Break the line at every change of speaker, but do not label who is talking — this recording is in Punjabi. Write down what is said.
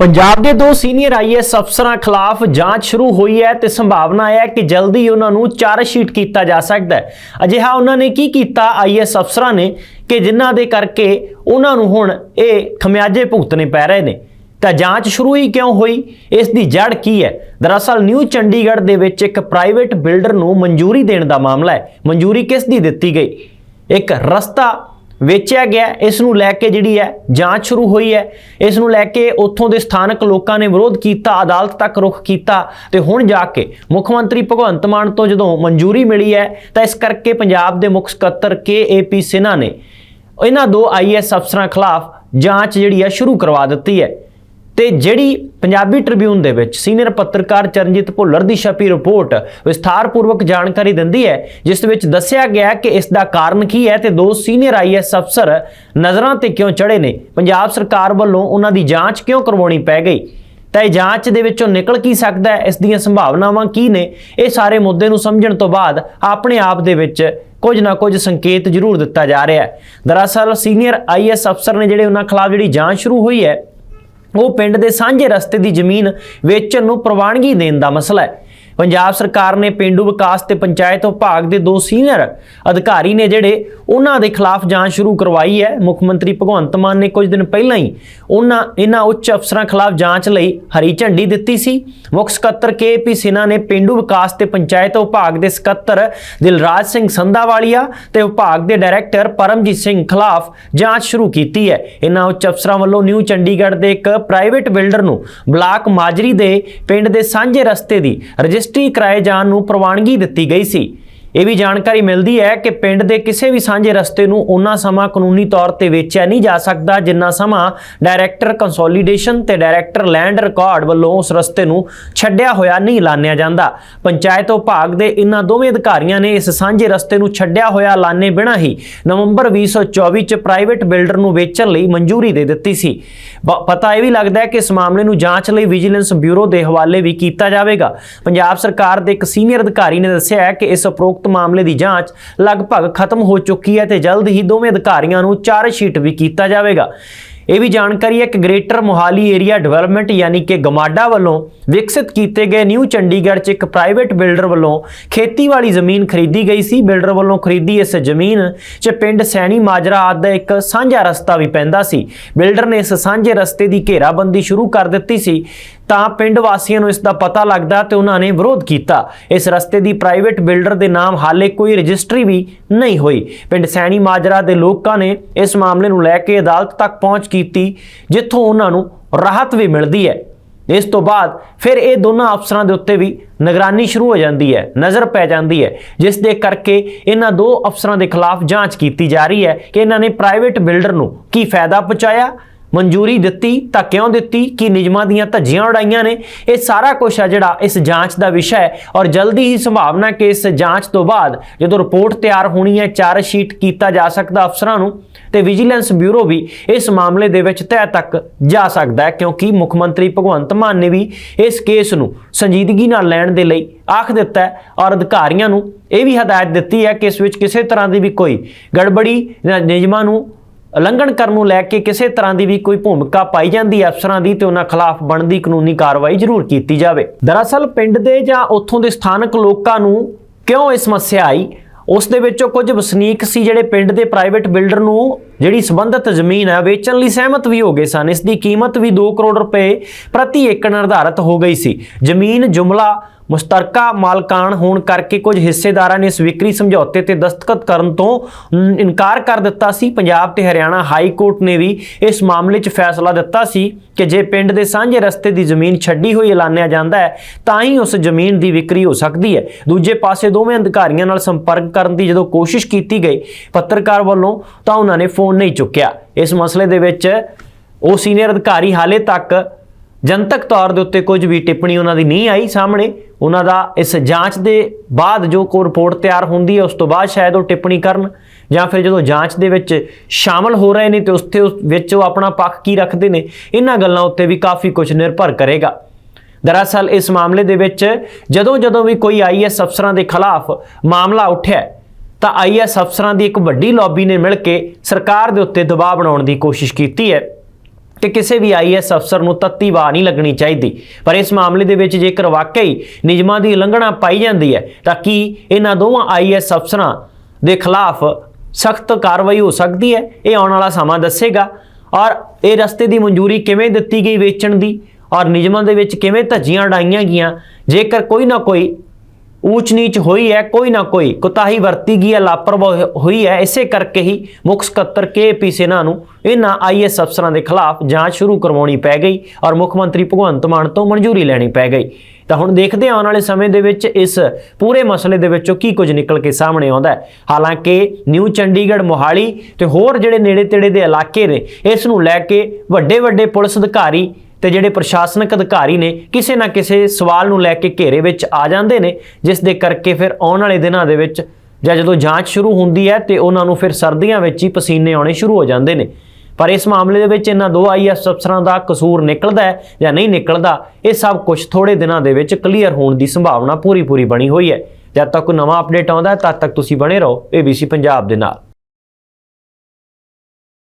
ਪੰਜਾਬ ਦੇ ਦੋ ਸੀਨੀਅਰ ਆਈਐਸ ਅਫਸਰਾਂ ਖਿਲਾਫ ਜਾਂਚ ਸ਼ੁਰੂ ਹੋਈ ਹੈ ਤੇ ਸੰਭਾਵਨਾ ਹੈ ਕਿ ਜਲਦੀ ਉਹਨਾਂ ਨੂੰ ਚਾਰਜ ਸ਼ੀਟ ਕੀਤਾ ਜਾ ਸਕਦਾ ਹੈ। ਅਜਿਹਾ ਉਹਨਾਂ ਨੇ ਕੀ ਕੀਤਾ? ਆਈਐਸ ਅਫਸਰਾਂ ਨੇ ਕਿ ਜਿਨ੍ਹਾਂ ਦੇ ਕਰਕੇ ਉਹਨਾਂ ਨੂੰ ਹੁਣ ਇਹ ਖਮਿਆਜੇ ਭੁਗਤਣੇ ਪੈ ਰਹੇ ਨੇ। ਤਾਂ ਜਾਂਚ ਸ਼ੁਰੂ ਹੀ ਕਿਉਂ ਹੋਈ? ਇਸ ਦੀ ਜੜ ਕੀ ਹੈ? ਦਰਅਸਲ ਨਿਊ ਚੰਡੀਗੜ੍ਹ ਦੇ ਵਿੱਚ ਇੱਕ ਪ੍ਰਾਈਵੇਟ ਬਿਲਡਰ ਨੂੰ ਮਨਜ਼ੂਰੀ ਦੇਣ ਦਾ ਮਾਮਲਾ ਹੈ। ਮਨਜ਼ੂਰੀ ਕਿਸ ਦੀ ਦਿੱਤੀ ਗਈ? ਇੱਕ ਰਸਤਾ ਵੇਚਿਆ ਗਿਆ, ਇਸ ਨੂੰ ਲੈ ਕੇ ਜਿਹੜੀ ਹੈ ਜਾਂਚ ਸ਼ੁਰੂ ਹੋਈ ਹੈ। ਇਸ ਨੂੰ ਲੈ ਕੇ ਉੱਥੋਂ ਦੇ ਸਥਾਨਕ ਲੋਕਾਂ ਨੇ ਵਿਰੋਧ ਕੀਤਾ, ਅਦਾਲਤ ਤੱਕ ਰੁਖ ਕੀਤਾ ਤੇ ਹੁਣ ਜਾ ਕੇ ਮੁੱਖ ਮੰਤਰੀ ਭਗਵੰਤ ਮਾਨ ਤੋਂ ਜਦੋਂ ਮਨਜ਼ੂਰੀ ਮਿਲੀ ਹੈ, ਤਾਂ ਇਸ ਕਰਕੇ ਪੰਜਾਬ ਦੇ ਮੁੱਖ ਸਕੱਤਰ ਕੇ ਏ ਪੀ ਸਿਨਹਾ ਨੇ ਇਹਨਾਂ ਦੋ ਆਈਐਸ ਅਫਸਰਾਂ ਖਿਲਾਫ ਜਾਂਚ ਜਿਹੜੀ ਹੈ ਸ਼ੁਰੂ ਕਰਵਾ ਦਿੱਤੀ ਹੈ। ਤੇ ਜਿਹੜੀ ਪੰਜਾਬੀ ਟ੍ਰਿਬਿਊਨ ਦੇ ਵਿੱਚ ਸੀਨੀਅਰ ਪੱਤਰਕਾਰ ਚਰਨਜੀਤ ਭੁੱਲਰ ਦੀ ਛਪੀ ਰਿਪੋਰਟ ਵਿਸਥਾਰਪੂਰਵਕ ਜਾਣਕਾਰੀ ਦਿੰਦੀ ਹੈ, ਜਿਸ ਵਿੱਚ ਦੱਸਿਆ ਗਿਆ ਕਿ ਇਸ ਦਾ ਕਾਰਨ ਕੀ ਹੈ ਤੇ ਦੋ ਸੀਨੀਅਰ ਆਈਐਸ ਅਫਸਰ ਨਜ਼ਰਾਂ ਤੇ ਕਿਉਂ ਚੜੇ ਨੇ, ਪੰਜਾਬ ਸਰਕਾਰ ਵੱਲੋਂ ਉਹਨਾਂ ਦੀ ਜਾਂਚ ਕਿਉਂ ਕਰਵਾਉਣੀ ਪੈ ਗਈ? ਤਾਂ ਇਹ ਜਾਂਚ ਦੇ ਵਿੱਚੋਂ ਨਿਕਲ ਕੀ ਸਕਦਾ ਹੈ? ਇਸ ਦੀਆਂ ਸੰਭਾਵਨਾਵਾਂ ਕੀ ਨੇ? ਇਹ ਸਾਰੇ ਮੁੱਦੇ ਨੂੰ ਸਮਝਣ ਤੋਂ ਬਾਅਦ ਆਪਣੇ ਆਪ ਦੇ ਵਿੱਚ ਕੁਝ ਨਾ ਕੁਝ ਸੰਕੇਤ ਜ਼ਰੂਰ ਦਿੱਤਾ ਜਾ ਰਿਹਾ ਹੈ। ਦਰਅਸਲ ਸੀਨੀਅਰ ਆਈਐਸ ਅਫਸਰ ਨੇ ਜਿਹੜੇ ਉਹਨਾਂ ਖਿਲਾਫ ਜਿਹੜੀ ਜਾਂਚ ਸ਼ੁਰੂ ਹੋਈ ਹੈ ਉਹ ਪਿੰਡ ਦੇ ਸਾਂਝੇ ਰਸਤੇ ਦੀ ਜ਼ਮੀਨ ਵੇਚਣ ਨੂੰ ਪ੍ਰਵਾਨਗੀ ਦੇਣ ਦਾ ਮਸਲਾ ਹੈ। ਪੰਜਾਬ ਸਰਕਾਰ ਨੇ ਪਿੰਡੂ ਵਿਕਾਸ ਤੇ ਪੰਚਾਇਤ ਵਿਭਾਗ ਦੇ ਦੋ ਸੀਨੀਅਰ ਅਧਿਕਾਰੀ ਨੇ ਜਿਹੜੇ ਉਹਨਾਂ ਦੇ ਖਿਲਾਫ ਜਾਂਚ ਸ਼ੁਰੂ ਕਰਵਾਈ ਹੈ। ਮੁੱਖ ਮੰਤਰੀ ਭਗਵੰਤ ਮਾਨ ਨੇ ਕੁਝ ਦਿਨ ਪਹਿਲਾਂ ਹੀ ਉਹਨਾਂ, ਇਹਨਾਂ ਉੱਚ ਅਫਸਰਾਂ ਖਿਲਾਫ ਜਾਂਚ ਲਈ ਹਰੀ ਝੰਡੀ ਦਿੱਤੀ ਸੀ। ਮੁੱਖ ਸਕੱਤਰ ਕੇਪੀ ਸਿਨਾ ਨੇ ਪਿੰਡੂ ਵਿਕਾਸ ਤੇ ਪੰਚਾਇਤ ਵਿਭਾਗ ਦੇ ਸਕੱਤਰ ਦਿਲਰਾਜ ਸਿੰਘ ਸੰਧਾਵਾਲੀਆ ਤੇ ਵਿਭਾਗ ਦੇ ਡਾਇਰੈਕਟਰ ਪਰਮਜੀਤ ਸਿੰਘ ਖਿਲਾਫ ਜਾਂਚ ਸ਼ੁਰੂ ਕੀਤੀ ਹੈ। ਇਹਨਾਂ ਉੱਚ ਅਫਸਰਾਂ ਵੱਲੋਂ ਨਿਊ ਚੰਡੀਗੜ੍ਹ ਦੇ ਇੱਕ ਪ੍ਰਾਈਵੇਟ ਬਿਲਡਰ ਨੂੰ ਬਲਾਕ ਮਾਜਰੀ ਦੇ ਪਿੰਡ ਦੇ ਸਾਂਝੇ ਰਸਤੇ ਦੀ ਰਜਿਸਟਰੀ ਕਰਾਏ ਜਾਣ ਨੂੰ ਪ੍ਰਵਾਨਗੀ ਦਿੱਤੀ ਗਈ ਸੀ। ਇਹ ਵੀ ਜਾਣਕਾਰੀ ਮਿਲਦੀ ਹੈ ਕਿ ਪਿੰਡ ਦੇ ਕਿਸੇ ਵੀ ਸਾਂਝੇ ਰਸਤੇ ਨੂੰ ਉਹਨਾਂ ਸਮਾਂ ਕਾਨੂੰਨੀ ਤੌਰ ਤੇ ਵੇਚਿਆ ਨਹੀਂ ਜਾ ਸਕਦਾ, ਜਿੰਨਾ ਸਮਾਂ ਡਾਇਰੈਕਟਰ ਕੰਸੋਲੀਡੇਸ਼ਨ ਤੇ ਡਾਇਰੈਕਟਰ ਲੈਂਡ ਰਿਕਾਰਡ ਵੱਲੋਂ ਉਸ ਰਸਤੇ ਨੂੰ ਛੱਡਿਆ ਹੋਇਆ ਨਹੀਂ ਐਲਾਨਿਆ ਜਾਂਦਾ। ਪੰਚਾਇਤ ਵਿਭਾਗ ਦੇ ਇਹਨਾਂ ਦੋਵੇਂ ਅਧਿਕਾਰੀਆਂ ਨੇ ਇਸ ਸਾਂਝੇ ਰਸਤੇ ਨੂੰ ਛੱਡਿਆ ਹੋਇਆ ਐਲਾਨੇ ਬਿਨਾਂ ਹੀ ਨਵੰਬਰ 2024 ਚ ਪ੍ਰਾਈਵੇਟ ਬਿਲਡਰ ਨੂੰ ਵੇਚਣ ਲਈ ਮਨਜ਼ੂਰੀ ਦੇ ਦਿੱਤੀ ਸੀ। ਬ- ਪਤਾ ਇਹ ਵੀ ਲੱਗਦਾ ਹੈ ਕਿ ਇਸ ਮਾਮਲੇ ਨੂੰ ਜਾਂਚ ਲਈ ਵਿਜੀਲੈਂਸ ਬਿਊਰੋ ਦੇ ਹਵਾਲੇ ਵੀ ਕੀਤਾ ਜਾਵੇਗਾ। ਪੰਜਾਬ ਸਰਕਾਰ ਦੇ ਇੱਕ ਸੀਨੀਅਰ ਅਧਿਕਾਰੀ ਨੇ ਦੱਸਿਆ ਹੈ ਕਿ ਇਸ ਉਪਰੋਕਤ ਮਾਮਲੇ ਦੀ ਜਾਂਚ ਲਗਭਗ ਖਤਮ ਹੋ ਚੁੱਕੀ ਹੈ ਤੇ ਜਲਦ ਹੀ ਦੋਵੇਂ ਅਧਿਕਾਰੀਆਂ ਨੂੰ ਚਾਰਜ ਸ਼ੀਟ ਵੀ ਕੀਤਾ ਜਾਵੇਗਾ। ਇਹ ਵੀ ਜਾਣਕਾਰੀ ਹੈ ਕਿ ਗ੍ਰੇਟਰ ਮੋਹਾਲੀ ਏਰੀਆ ਡਿਵੈਲਪਮੈਂਟ ਯਾਨੀ ਕਿ ਗਮਾਡਾ ਵੱਲੋਂ ਵਿਕਸਿਤ ਕੀਤੇ ਗਏ ਨਿਊ ਚੰਡੀਗੜ੍ਹ 'ਚ ਇੱਕ ਪ੍ਰਾਈਵੇਟ ਬਿਲਡਰ ਵੱਲੋਂ ਖੇਤੀ ਵਾਲੀ ਜ਼ਮੀਨ ਖਰੀਦੀ ਗਈ ਸੀ। ਬਿਲਡਰ ਵੱਲੋਂ ਖਰੀਦੀ ਇਸ ਜ਼ਮੀਨ 'ਚ ਪਿੰਡ ਸੈਣੀ ਮਾਜਰਾ ਆਦਿ ਦਾ ਇੱਕ ਸਾਂਝਾ ਰਸਤਾ ਵੀ ਪੈਂਦਾ ਸੀ। ਬਿਲਡਰ ਨੇ ਇਸ ਸਾਂਝੇ ਰਸਤੇ ਦੀ ਘੇਰਾਬੰਦੀ ਸ਼ੁਰੂ ਕਰ ਦਿੱਤੀ ਸੀ। ਤਾਂ ਪਿੰਡ ਵਾਸੀਆਂ ਨੂੰ ਇਸ ਦਾ ਪਤਾ ਲੱਗਦਾ ਤੇ ਉਹਨਾਂ ਨੇ ਵਿਰੋਧ ਕੀਤਾ। ਇਸ ਰਸਤੇ ਦੀ ਪ੍ਰਾਈਵੇਟ ਬਿਲਡਰ ਦੇ ਨਾਮ ਹਾਲੇ ਕੋਈ ਰਜਿਸਟਰੀ ਵੀ ਨਹੀਂ ਹੋਈ। ਪਿੰਡ ਸੈਣੀ ਮਾਜਰਾ ਦੇ ਲੋਕਾਂ ਨੇ ਇਸ ਮਾਮਲੇ ਨੂੰ ਲੈ ਕੇ ਅਦਾਲਤ ਤੱਕ ਪਹੁੰਚ ਕੀਤੀ, ਜਿੱਥੋਂ ਉਹਨਾਂ ਨੂੰ ਰਾਹਤ ਵੀ ਮਿਲਦੀ ਹੈ। ਇਸ ਤੋਂ ਬਾਅਦ ਫਿਰ ਇਹ ਦੋਨਾਂ ਅਫਸਰਾਂ ਦੇ ਉੱਤੇ ਵੀ ਨਿਗਰਾਨੀ ਸ਼ੁਰੂ ਹੋ ਜਾਂਦੀ ਹੈ, ਨਜ਼ਰ ਪੈ ਜਾਂਦੀ ਹੈ, ਜਿਸ ਦੇ ਕਰਕੇ ਇਹਨਾਂ ਦੋ ਅਫਸਰਾਂ ਦੇ ਖਿਲਾਫ ਜਾਂਚ ਕੀਤੀ ਜਾ ਰਹੀ ਹੈ ਕਿ ਇਹਨਾਂ ਨੇ ਪ੍ਰਾਈਵੇਟ ਬਿਲਡਰ ਨੂੰ ਕੀ ਫਾਇਦਾ ਪਹੁੰਚਾਇਆ ਮਨਜ਼ੂਰੀ ਦਿੱਤੀ ਤਾਂ ਕਿਉਂ ਦਿੱਤੀ, ਕਿ ਨਿਯਮਾਂ ਦੀਆਂ ਧੱਜੀਆਂ ਉਡਾਈਆਂ ਨੇ? ਇਹ ਸਾਰਾ ਕੁਝ ਆ ਜਿਹੜਾ ਇਸ ਜਾਂਚ ਦਾ ਵਿਸ਼ਾ ਹੈ ਔਰ ਜਲਦੀ ਹੀ ਸੰਭਾਵਨਾ ਕਿ ਇਸ ਜਾਂਚ ਤੋਂ ਬਾਅਦ ਜਦੋਂ ਰਿਪੋਰਟ ਤਿਆਰ ਹੋਣੀ ਹੈ ਚਾਰਜ ਸ਼ੀਟ ਕੀਤਾ ਜਾ ਸਕਦਾ ਅਫਸਰਾਂ ਨੂੰ ਤੇ ਵਿਜੀਲੈਂਸ ਬਿਊਰੋ ਵੀ ਇਸ ਮਾਮਲੇ ਦੇ ਵਿੱਚ ਤਹਿ ਤੱਕ ਜਾ ਸਕਦਾ ਹੈ ਕਿਉਂਕਿ ਮੁੱਖ ਮੰਤਰੀ ਭਗਵੰਤ ਮਾਨ ਨੇ ਵੀ ਇਸ ਕੇਸ ਨੂੰ ਸੰਜੀਦਗੀ ਨਾਲ ਲੈਣ ਦੇ ਲਈ ਆਖ ਦਿੱਤਾ ਹੈ ਔਰ ਅਧਿਕਾਰੀਆਂ ਨੂੰ ਇਹ ਵੀ ਹਦਾਇਤ ਦਿੱਤੀ ਹੈ ਕਿ ਇਸ ਵਿੱਚ ਕਿਸੇ ਤਰ੍ਹਾਂ ਦੀ ਵੀ ਕੋਈ ਗੜਬੜੀ ਜਾਂ ਨਿਯਮਾਂ ਨੂੰ ਉਲੰਘਣ ਕਰਨ ਨੂੰ ਲੈ ਕੇ ਕਿਸੇ ਤਰ੍ਹਾਂ ਦੀ ਵੀ ਕੋਈ ਭੂਮਿਕਾ ਪਾਈ ਜਾਂਦੀ ਹੈ ਅਫਸਰਾਂ ਦੀ ਤੇ ਉਹਨਾਂ ਖਿਲਾਫ ਬਣਦੀ ਕਾਨੂੰਨੀ ਕਾਰਵਾਈ ਜ਼ਰੂਰ ਕੀਤੀ ਜਾਵੇ। ਦਰਅਸਲ ਪਿੰਡ ਦੇ ਜਾਂ ਉੱਥੋਂ ਦੇ ਸਥਾਨਕ ਲੋਕਾਂ ਨੂੰ ਕਿਉਂ ਇਹ ਸਮੱਸਿਆ ਆਈ? ਉਸ ਦੇ ਵਿੱਚੋਂ ਕੁਝ ਵਸਨੀਕ ਸੀ ਜਿਹੜੇ ਪਿੰਡ ਦੇ ਪ੍ਰਾਈਵੇਟ ਬਿਲਡਰ ਨੂੰ ਜਿਹੜੀ ਸੰਬੰਧਿਤ ਜ਼ਮੀਨ ਹੈ ਵੇਚਣ ਲਈ ਸਹਿਮਤ ਵੀ ਹੋ ਗਏ ਸਨ। ਇਸ ਦੀ ਕੀਮਤ ਵੀ 2 ਕਰੋੜ ਰੁਪਏ ਪ੍ਰਤੀ ਏਕੜ ਨਿਰਧਾਰਤ ਹੋ ਗਈ ਸੀ। ਜ਼ਮੀਨ, ਜੁਮਲਾ ਮੁਸ਼ਤਰਕਾ ਮਾਲਕਾਨ ਹੋਣ ਕਰਕੇ ਕੁਝ ਹਿੱਸੇਦਾਰਾਂ ਨੇ ਇਸ ਵਿਕਰੀ ਸਮਝੌਤੇ ਤੇ ਦਸਤਖਤ ਕਰਨ ਤੋਂ ਇਨਕਾਰ ਕਰ ਦਿੱਤਾ ਸੀ। ਪੰਜਾਬ ਤੇ ਹਰਿਆਣਾ ਹਾਈ ਕੋਰਟ ਨੇ ਵੀ ਇਸ ਮਾਮਲੇ 'ਚ ਫੈਸਲਾ ਦਿੱਤਾ ਸੀ ਕਿ ਜੇ ਪਿੰਡ ਦੇ ਸਾਂਝੇ ਰਸਤੇ ਦੀ ਜ਼ਮੀਨ ਛੱਡੀ ਹੋਈ ਐਲਾਨਿਆ ਜਾਂਦਾ ਹੈ, ਤਾਂ ਹੀ ਉਸ ਜ਼ਮੀਨ ਦੀ ਵਿਕਰੀ ਹੋ ਸਕਦੀ ਹੈ। ਦੂਜੇ ਪਾਸੇ ਦੋਵੇਂ ਅਧਿਕਾਰੀਆਂ ਨਾਲ ਸੰਪਰਕ ਕਰਨ ਦੀ ਜਦੋਂ ਕੋਸ਼ਿਸ਼ ਕੀਤੀ ਗਈ, ਪੱਤਰਕਾਰ ਵੱਲੋਂ ਤਾਂ ਉਹਨਾਂ ਨੇ ਫੋਨ ਨਹੀਂ ਚੁੱਕਿਆ। ਇਸ ਮਸਲੇ ਦੇ ਵਿੱਚ ਉਹ ਸੀਨੀਅਰ ਅਧਿਕਾਰੀ ਹਾਲੇ ਤੱਕ ਜਨਤਕ ਤੌਰ ਦੇ ਉੱਤੇ ਕੁਝ ਵੀ ਟਿੱਪਣੀ ਉਹਨਾਂ ਦੀ ਨਹੀਂ ਆਈ ਸਾਹਮਣੇ। ਉਹਨਾਂ ਦਾ ਇਸ ਜਾਂਚ ਦੇ ਬਾਅਦ ਜੋ ਕੋ ਰਿਪੋਰਟ ਤਿਆਰ ਹੁੰਦੀ ਹੈ ਉਸ ਤੋਂ ਬਾਅਦ ਸ਼ਾਇਦ ਉਹ ਟਿੱਪਣੀ ਕਰਨ ਜਾਂ ਫਿਰ ਜਦੋਂ ਜਾਂਚ ਦੇ ਵਿੱਚ ਸ਼ਾਮਲ ਹੋ ਰਹੇ ਨੇ ਤੇ ਉਸ ਤੇ ਉਸ ਵਿੱਚ ਉਹ ਆਪਣਾ ਪੱਖ ਕੀ ਰੱਖਦੇ ਨੇ ਇਹਨਾਂ ਗੱਲਾਂ ਉੱਤੇ ਵੀ ਕਾਫੀ ਕੁਝ ਨਿਰਭਰ ਕਰੇਗਾ। ਦਰਅਸਲ ਇਸ ਮਾਮਲੇ ਦੇ ਵਿੱਚ ਜਦੋਂ ਜਦੋਂ ਵੀ ਕੋਈ ਆਈਐਸ ਅਫਸਰਾਂ ਦੇ ਖਿਲਾਫ ਮਾਮਲਾ ਉੱਠਿਆ ਹੈ, ਤਾਂ ਆਈਐਸ ਅਫਸਰਾਂ ਦੀ ਇੱਕ ਵੱਡੀ ਲੌਬੀ ਨੇ ਮਿਲ ਕੇ ਸਰਕਾਰ ਦੇ ਉੱਤੇ ਦਬਾਅ ਬਣਾਉਣ ਦੀ ਕੋਸ਼ਿਸ਼ ਕੀਤੀ ਹੈ। ਕਿ ਕਿਸੇ ਵੀ ਆਈਐਸ ਅਫਸਰ ਨੂੰ ਤੱਤੀ ਵਾਹ ਨਹੀਂ ਲੱਗਣੀ ਚਾਹੀਦੀ। ਪਰ ਇਸ ਮਾਮਲੇ ਦੇ ਵਿੱਚ ਜੇਕਰ ਵਾਕਈ ਨਿਯਮਾਂ ਦੀ ਉਲੰਘਣਾ ਪਾਈ ਜਾਂਦੀ ਹੈ, ਤਾਂ ਕੀ ਇਹਨਾਂ ਦੋਵਾਂ ਆਈਐਸ ਅਫਸਰਾਂ ਦੇ ਖਿਲਾਫ ਸਖਤ ਕਾਰਵਾਈ ਹੋ ਸਕਦੀ ਹੈ? ਇਹ ਆਉਣ ਵਾਲਾ ਸਮਾਂ ਦੱਸੇਗਾ। ਔਰ ਇਹ ਰਸਤੇ ਦੀ ਮਨਜ਼ੂਰੀ ਕਿਵੇਂ ਦਿੱਤੀ ਗਈ ਵੇਚਣ ਦੀ? ਔਰ ਨਿਯਮਾਂ ਦੇ ਵਿੱਚ ਕਿਵੇਂ ਧੱਜੀਆਂ ਡਾਈਆਂ ਗਈਆਂ? ਜੇਕਰ ਕੋਈ ਨਾ ਕੋਈ ਊਚ ਨੀਚ ਹੋਈ ਹੈ, ਕੋਈ ਨਾ ਕੋਈ ਕੁਤਾਹੀ ਵਰਤੀ ਗਈ ਹੈ, ਲਾਪਰਵਾਹੀ ਹੋਈ ਹੈ। ਇਸੇ ਕਰਕੇ ਹੀ ਮੁੱਖ ਸਕੱਤਰ ਕੇਪੀ ਸੇਨਾ ਨੂੰ ਇਹਨਾਂ ਆਈਐਸ ਅਫਸਰਾਂ ਦੇ ਖਿਲਾਫ ਜਾਂਚ ਸ਼ੁਰੂ ਕਰਵਾਉਣੀ ਪੈ ਗਈ ਔਰ ਮੁੱਖ ਮੰਤਰੀ ਭਗਵੰਤ ਮਾਨ ਤੋਂ ਮਨਜ਼ੂਰੀ ਲੈਣੀ ਪੈ ਗਈ। ਤਾਂ ਹੁਣ ਦੇਖਦੇ ਹਾਂ ਆਉਣ ਵਾਲੇ ਸਮੇਂ ਦੇ ਵਿੱਚ ਇਸ ਪੂਰੇ ਮਸਲੇ ਦੇ ਵਿੱਚੋਂ ਕੀ ਕੁਝ ਨਿਕਲ ਕੇ ਸਾਹਮਣੇ ਆਉਂਦਾ ਹੈ। ਹਾਲਾਂਕਿ ਨਿਊ ਚੰਡੀਗੜ੍ਹ, ਮੋਹਾਲੀ ਤੇ ਹੋਰ ਜਿਹੜੇ ਨੇੜੇ-ਤੇੜੇ ਦੇ ਇਲਾਕੇ ਨੇ, ਇਸ ਨੂੰ ਲੈ ਕੇ ਵੱਡੇ ਵੱਡੇ ਪੁਲਿਸ ਅਧਿਕਾਰੀ ਤੇ ਜਿਹੜੇ ਪ੍ਰਸ਼ਾਸਨਿਕ ਅਧਿਕਾਰੀ ਨੇ ਕਿਸੇ ਨਾ ਕਿਸੇ ਸਵਾਲ ਨੂੰ ਲੈ ਕੇ ਘੇਰੇ ਵਿੱਚ ਆ ਜਾਂਦੇ ਨੇ, ਜਿਸ ਦੇ ਕਰਕੇ ਫਿਰ ਆਉਣ ਵਾਲੇ ਦਿਨਾਂ ਦੇ ਵਿੱਚ ਜਾਂ ਜਦੋਂ ਜਾਂਚ ਸ਼ੁਰੂ ਹੁੰਦੀ ਹੈ ਤੇ ਉਹਨਾਂ ਨੂੰ ਫਿਰ ਸਰਦੀਆਂ ਵਿੱਚ ਹੀ ਪਸੀਨੇ ਆਉਣੇ ਸ਼ੁਰੂ ਹੋ ਜਾਂਦੇ ਨੇ। ਪਰ ਇਸ ਮਾਮਲੇ ਦੇ ਵਿੱਚ ਇਹਨਾਂ ਦੋ ਆਈਐਸ ਅਫਸਰਾਂ ਦਾ ਕਸੂਰ ਨਿਕਲਦਾ ਹੈ ਜਾਂ ਨਹੀਂ ਨਿਕਲਦਾ, ਇਹ ਸਭ ਕੁਝ ਥੋੜੇ ਦਿਨਾਂ ਦੇ ਵਿੱਚ ਕਲੀਅਰ ਹੋਣ ਦੀ ਸੰਭਾਵਨਾ ਪੂਰੀ ਪੂਰੀ ਬਣੀ ਹੋਈ ਹੈ। ਜਦ ਤੱਕ ਕੋਈ ਨਵਾਂ ਅਪਡੇਟ ਆਉਂਦਾ ਹੈ, ਤਦ ਤੱਕ ਤੁਸੀਂ ਬਣੇ ਰਹੋ ABC ਪੰਜਾਬ ਦੇ ਨਾਲ।